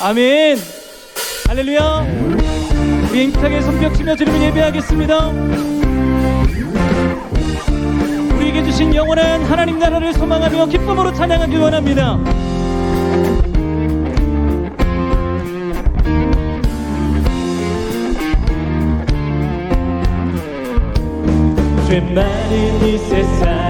아멘. 할렐루야. 우리 힘차게 손뼉치며 주님을 예배하겠습니다. 우리에게 주신 영원한 하나님 나라를 소망하며 기쁨으로 찬양하기 원합니다. 죄 많은 이 세상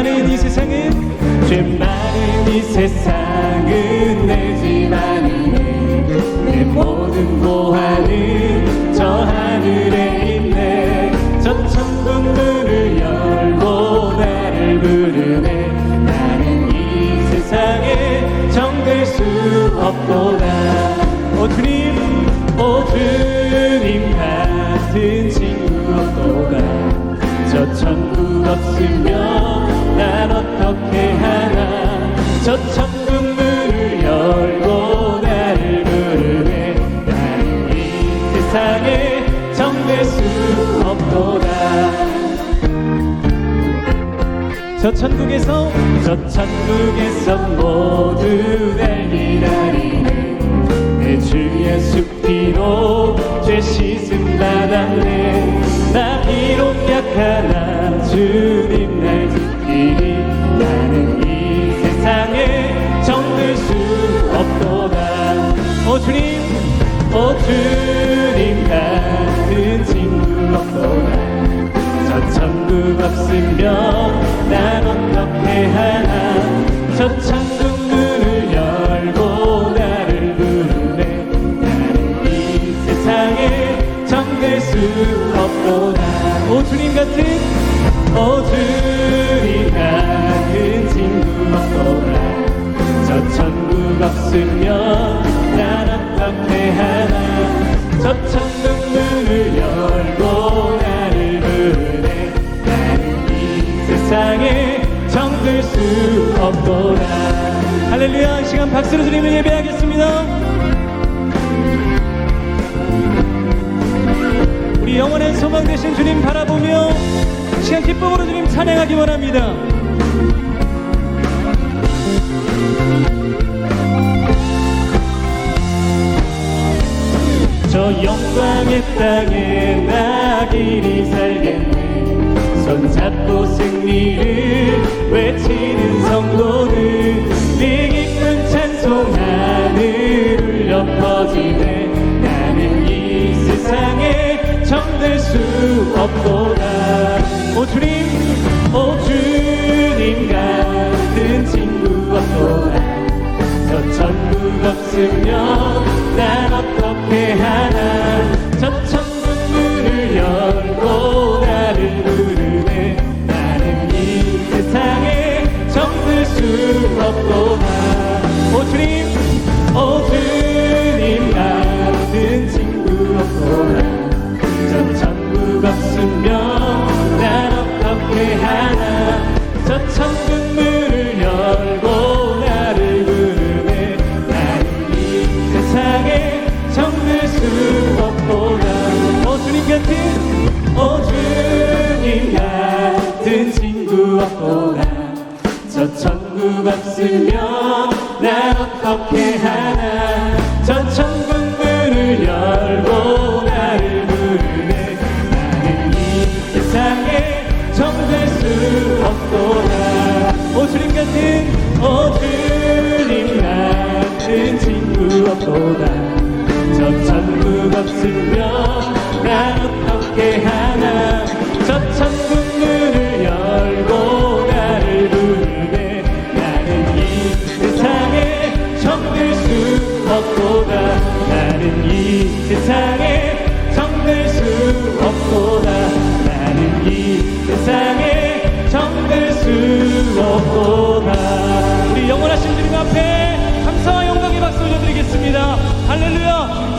많은 이 세상은 죄 많은 이 세상은 내 집안이네. 내 모든 보화는 저 하늘에 있네. 저 천국 문을 열고 나를 부르네. 나는 이 세상에 정될 수 없도다. 오 주님 오 주님 같은 친구 없도다. 저 천국 없으면 난 어떻게 하나. 저 천국 문을 열고 나를 부르네 나는 이 세상에 정될 수 없도다. 저 천국에서 저 천국에서 모두 날 기다리네 내주 예수 피로 죄 씻음 받았네 나 비록 약하나 주님 오 주님. 오 주님 같은 친구 없도다 저 천국 없으면 난 어떻게 하나. 저 천국 문을 열고 나를 부르네. 나는 이 세상에 정될 수 없도다. 오 주님 같은 오 주님 같은 친구 없도다 저 천국 없으면 천국 문을 열고 나를 이 세상에 정들 수 없도다 할렐루야 이 시간 박수로 주님을 예배하겠습니다 우리 영원한 소망 되신 주님 바라보며 이 시간 기쁨으로 주님 찬양하기 원합니다 땅에 나 길이 살겠네. 손잡고 승리를 외치는 성도들 네 기쁜 찬송 하늘 울려 퍼지네. 나는 이 세상에 정될 수 없도다. 오 주님 오 주님 같은 친구 없도다. 저 천국 없으면 같은 오 주님 같은 친구 없도다 저 천국 없으면 난 어떻게 하나 저 천국 문을 열고 나를 부르네 나는 이 세상에 정될 수 없도다 오 주님 같은 오 주님 같은 친구 없도다 저 천국 없으면 난 어떻게 하나. 저 천국 문을 열고 나를 부르네 나는 이 세상에 정될 수 없도다. 나는 이 세상에 정될 수 없도다. 나는 이 세상에 정될 수 없도다. 우리 영원하신 주님 앞에 감사와 영광의 박수 올려드리겠습니다. 할렐루야